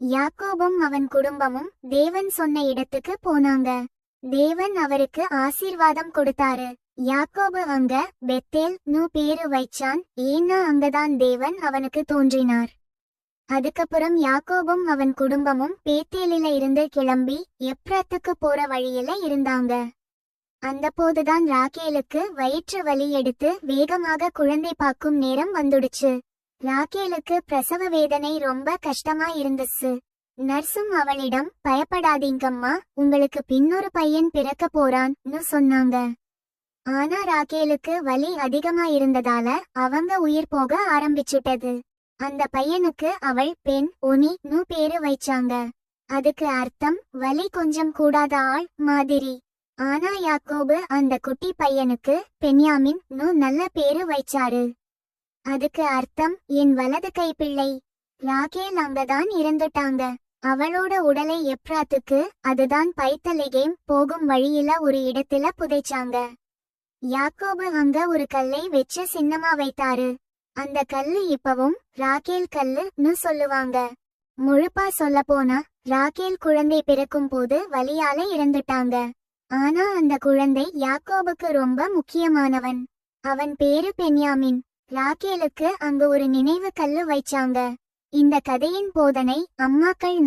யாக்கோபும் அவன் குடும்பமும் தேவன் சொன்ன இடத்துக்கு போனாங்க. தேவன் அவருக்கு ஆசீர்வாதம் கொடுத்தாரு. யாக்கோபு அங்க பெத்தேல் நூ பேரு வைச்சான். ஏன்னா அங்கதான் தேவன் அவனுக்கு தோன்றினார். அதுக்கப்புறம் யாக்கோபும் அவன் குடும்பமும் பேத்தேலில இருந்து கிளம்பி எப்ரத்துக்கு போற வழியில இருந்தாங்க. அந்த போதுதான் ராக்கேலுக்கு வயிற்று வலி எடுத்து வேகமாக குழந்தை பார்க்கும் நேரம் வந்துடுச்சு. ராக்கேலுக்கு பிரசவ வேதனை ரொம்ப கஷ்டமா இருந்துச்சு. நர்ஸும் அவளிடம் பயப்படாதீங்கம்மா உங்களுக்கு பின்னொரு பையன் பிறக்க போறான்னு சொன்னாங்க. ஆனா ராக்கேலுக்கு வலி அதிகமா இருந்ததால அவங்க உயிர் போக ஆரம்பிச்சிட்டது. அந்த பையனுக்கு அவள் பெண் ஒனி பேரு வைச்சாங்க. அதுக்கு அர்த்தம் வலி கொஞ்சம் கூடாத ஆள் மாதிரி. ஆனா யாக்கோபு அந்த குட்டி பையனுக்கு பென்யாமின் நல்ல பேரு வைச்சாரு. அதுக்கு அர்த்தம் என் வலது கை பிள்ளை ராகேல் அங்கதான் இறந்துட்டாங்க. அவளோட உடலை எப்ராத்துக்கு அதுதான் பைத்தலிகேம் போகும் வழியில ஒரு இடத்துல புதைச்சாங்க. யாக்கோபு அங்க ஒரு கல்லை வெச்சு சின்னமா வைத்தாரு. அந்த கல்லு இப்பவும் ராகேல் கல்லுன்னு சொல்லுவாங்க. முழுப்பா சொல்ல போனா ராகேல் குழந்தை பிறக்கும் போது வலியால இறந்துட்டாங்க. ஆனா அந்த குழந்தை யாக்கோபுக்கு ரொம்ப முக்கியமானவன். அவன் பேரு பென்யாமின். ராகேலுக்கு அங்கு ஒரு நினைவு கல்லு வைச்சாங்க. இந்த கதையின் போதனை அம்மாக்கள் நம்